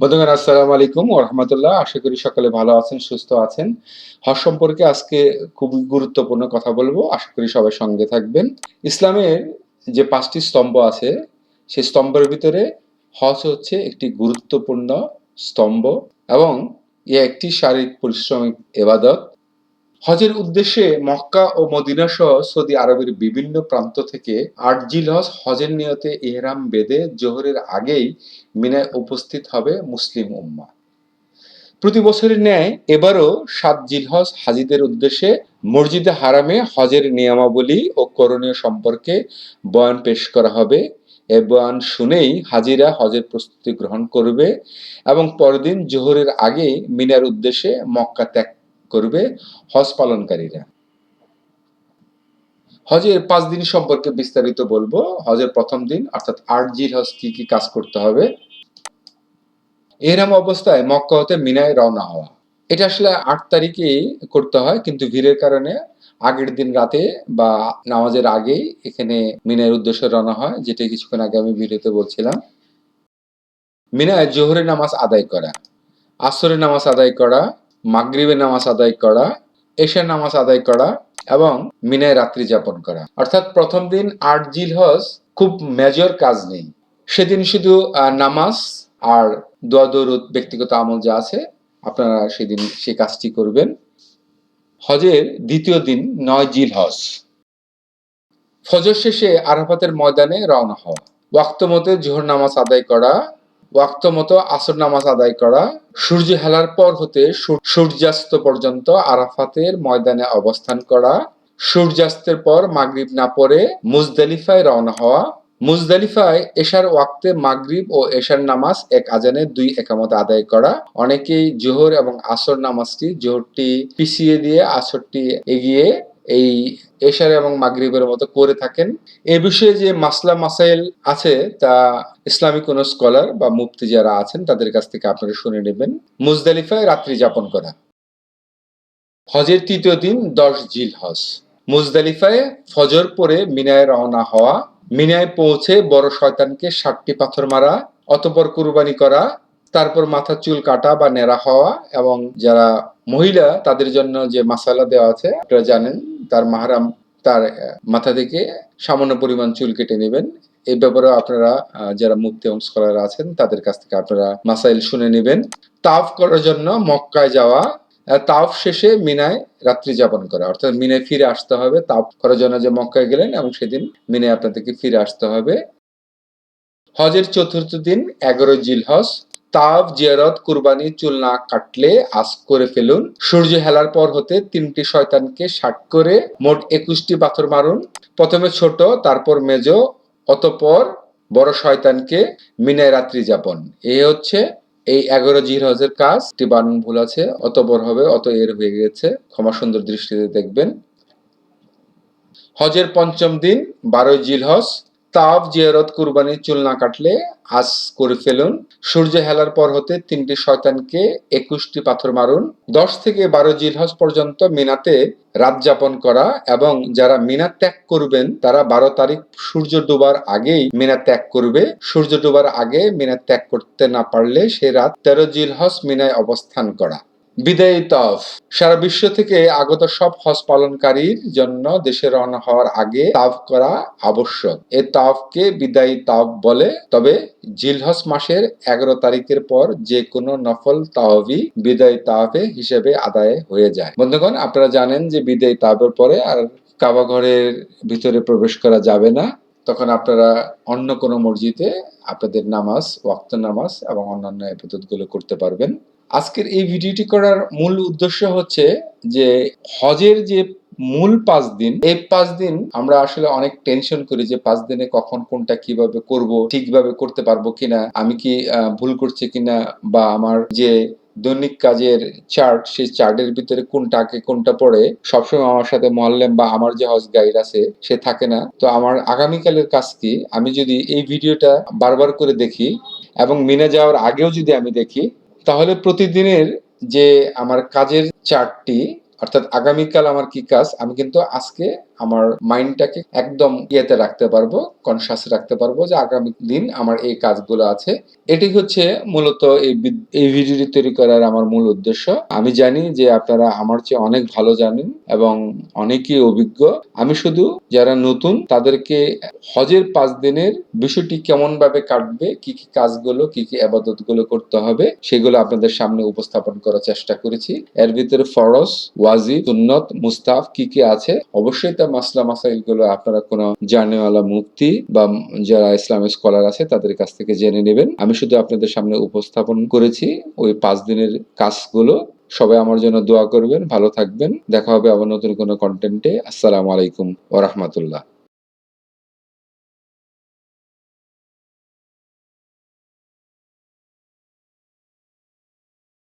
বন্ধুগণ, আসসালামু আলাইকুম রহমতুল্লাহ। আশা করি সকলে ভালো আছেন, সুস্থ আছেন। হজ সম্পর্কে আজকে খুবই গুরুত্বপূর্ণ কথা বলব। আশা করি সবাই সঙ্গে থাকবেন। ইসলামের যে পাঁচটি স্তম্ভ আছে, সেই স্তম্ভের ভিতরে হজ হচ্ছে একটি গুরুত্বপূর্ণ স্তম্ভ এবং এ একটি শারীরিক পরিশ্রমিক এবাদত। হজের উদ্দেশ্যে মক্কা ও মদিনা সহ সৌদি আরবের বিভিন্ন প্রান্ত থেকে আট জিল হজ হজের নিয়তে ইহরাম বেদে জোহরের আগেই মিনায় উপস্থিত হবে মুসলিম উম্মা। প্রতি বছরের ন্যায় এবারও সাত জিলহজ হাজিদের উদ্দেশ্যে মসজিদে হারামে হজের নিয়মাবলী ও করণীয় সম্পর্কে বয়ান পেশ করা হবে। এ বয়ান শুনেই হাজিরা হজের প্রস্তুতি গ্রহণ করবে এবং পরদিন জোহরের আগে মিনার উদ্দেশ্যে মক্কা ত্যাগ করবে হজ পালনকারীরা। হজের পাঁচ দিন সম্পর্কে বিস্তারিত বলব। হজের প্রথম দিন, অর্থাৎ আট জিল হজ কি কি কাজ করতে হবে, এরম অবস্থায় মক্কা হতে মিনায় রওনা হওয়া। এটা আসলে আট তারিখেই করতে হয়, কিন্তু ভিড়ের কারণে আগের দিন রাতে বা নামাজের আগেই এখানে মিনায়ের উদ্দেশ্যে রওনা হয়, যেটা কিছুক্ষণ আগে আমি ভিডিওতে বলছিলাম। মিনায় জোহরের নামাজ আদায় করা, আসরের নামাজ আদায় করা মাগরিবের নামাজ আদায় করা এশার নামাজ আদায় করা এবং মিনায় রাত্রি যাপন করা। অর্থাৎ প্রথম দিন আট জিল হজ খুব মেজর কাজ নেই। সেদিন শুধু নামাজ আর দোয়া দরুদ, ব্যক্তিগত আমল যা আছে, আপনারা সেদিন সেই কাজটি করবেন। হজের দ্বিতীয় দিন নয় জিল হজ ফজর শেষে আরাফাতের ময়দানে রওনা হওয়া। ওয়াক্ত মতে জোহর নামাজ আদায় করা ওয়াক্ত মতো আসর নামাজ আদায় করা, সূর্য হেলার পর হতে সূর্যাস্ত পর্যন্ত আরাফাতের ময়দানে অবস্থান করা, সূর্যাস্তের পর মাগরিব না পড়ে মুজদালিফায় রওনা হওয়া, মুজদালিফায় এশার ওয়াক্তে মাগরিব ও এশার নামাজ এক আজানে দুই একামত আদায় করা। অনেকেই জোহর এবং আসর নামাজটি জোহরটি পিছিয়ে দিয়ে আসরটি এগিয়ে এই এশার এবং মাগরিবের মতো করে থাকেন। এ বিষয়ে যে মাসলা মাসাইল আছে, তা ইসলামিক কোন স্কলার বা মুফতি যারা আছেন, তাদের কাছ থেকে আপনারা শুনে নেবেন। মুজদালিফায় রাত্রি যাপন করা। হজের তৃতীয় দিন, দশ জিল হজ। মুজদালিফায় ফজর পরে মিনায় রওনা হওয়া। মিনায় পৌঁছে বড় শয়তানকে ষাটটি পাথর মারা, অতপর কুরবানি করা, তারপর মাথা চুল কাটা বা নেড়া হওয়া এবং যারা মহিলা, তাদের জন্য যে মাসালা দেওয়া আছে, আপনারা জানেন, তার মাহারাম তার মাথা থেকে সামান্য পরিমাণ চুল কেটে নেবেন। এই ব্যাপারেও আপনারা যারা মুক্তি এবং আছেন, তাদের কাছ থেকে আপনারা মাসাইল শুনে নেবেন। তাফ করার জন্য মক্কায় যাওয়া তাফ শেষে মিনায় রাত্রি যাপন করা। অর্থাৎ মিনায় ফিরে আসতে হবে। তাফ করার জন্য যে মক্কায় গেলেন এবং সেদিন মিনায় আপনাদেরকে ফিরে আসতে হবে। হজের চতুর্থ দিন এগারো জিল হজ তাফ জিয়ারত কুরবানি চুল না কাটলে আজ করে ফেলুন। সূর্য হেলার পর হতে তিনটি শয়তানকে ষাট করে মোট একুশটি পাথর মারুন। প্রথমে ছোট, তারপর মেজ, অতপর বড় শয়তানকে মিনায় রাত্রি যাপন। এই হচ্ছে এই এগারো জির হজের কাজ। একটি ভুল আছে অত বড় হবে, অত এর হয়ে গেছে। ক্ষমা সুন্দর দৃষ্টিতে দেখবেন। হজের পঞ্চম দিন, বারোই জিল তাফ জিয়ারত কুরবানি চুল না কাটলে আজ করে ফেলুন। সূর্য হেলার পর হতে তিনটি শয়তানকে একুশটি পাথর মারুন। দশ থেকে বারো জিলহজ পর্যন্ত মিনাতে রাত যাপন করা এবং যারা মিনা ত্যাগ করবেন, তারা বারো তারিখ সূর্য ডোবার আগেই মিনা ত্যাগ করবে। সূর্য ডোবার আগে মিনা ত্যাগ করতে না পারলে সে রাত তেরো জিলহজ মিনায় অবস্থান করা। বিদায়ী তফ। সারা বিশ্ব থেকে আগত সব হজ পালনকারীর জন্য দেশে রওনা হওয়ার আগে তাফ করা আবশ্যক। এ তাফকে বিদায়ী তাফ বলে। তবে জিলহস মাসের এগারো তারিখের পর যে কোনো নফল তাওবি বিদায়ী তাওয়াফে হিসেবে আদায় হয়ে যায়। বন্ধুগণ, আপনারা জানেন যে বিদায়ী তাওয়াফের পরে আর কাবা ঘরের ভিতরে প্রবেশ করা যাবে না। তখন আপনারা অন্য কোনো মসজিদে আপনাদের নামাজ, ওয়াক্ত নামাজ এবং অন্যান্যগুলো করতে পারবেন। আজকের এই ভিডিওটি করার মূল উদ্দেশ্য হচ্ছে যে হজের যে মূল পাঁচ দিন, এই পাঁচ দিন আমরা আসলে অনেক টেনশন করি যে পাঁচ দিনে কখন কোনটা কীভাবে করব, ঠিকভাবে করতে পারব কিনা, আমি কি ভুল করছি কিনা, বা আমার যে দৈনিক কাজের চার্ট সেই চার্টের ভিতরে কোনটা আগে, কোনটা পড়ে সবসময় আমার সাথে মহল্লেম বা আমার যে হজ গাইড আছে, সে থাকে না। তো আমার আগামীকালের কাজ কি? আমি যদি এই ভিডিওটা বারবার করে দেখি এবং মিনে যাওয়ার আগেও যদি আমি দেখি তাহলে প্রতিদিনের যে আমার কাজের চার্টটি অর্থাৎ আগামীকাল আমার কি কাজ আমি কিন্তু আজকে আমার মাইন্ডটাকে একদম ইয়েতে রাখতে পারব কনসাস রাখতে পারব যে আগামী দিন আমার এই কাজগুলো আছে। এটি হচ্ছে মূলত এই এই ভিডিওটি তৈরি করার আমার মূল উদ্দেশ্য। আমি জানি যে আপনারা আমার চেয়ে অনেক ভালো জানেন এবং অনেকেই অভিজ্ঞ। আমি শুধু যারা নতুন তাদেরকে হজের পাঁচ দিনের বিষয়টি কেমন ভাবে কাটবে, কি কি কাজগুলো, কি কি আবাদতগুলো করতে হবে, সেগুলো আপনাদের সামনে উপস্থাপন করার চেষ্টা করেছি। এর ভিতরে ফরজ, ওয়াজিব, সুন্নত, মুস্তাফ কি কি আছে, অবশ্যই তার মাসলা মাসাইলগুলো আপনারা কোনো জানেওয়ালা মুক্তি বা যারা ইসলামিক স্কলার আছে, তাদের কাছ থেকে জেনে নেবেন। আমি শুধু আপনাদের সামনে উপস্থাপন করেছি ওই পাঁচ দিনের কাজগুলো। সবাই আমার জন্য দোয়া করবেন, ভালো থাকবেন। দেখা হবে আবার নতুন কোনো কন্টেন্টে আসসালামু আলাইকুম ওরহমতুল্লাহ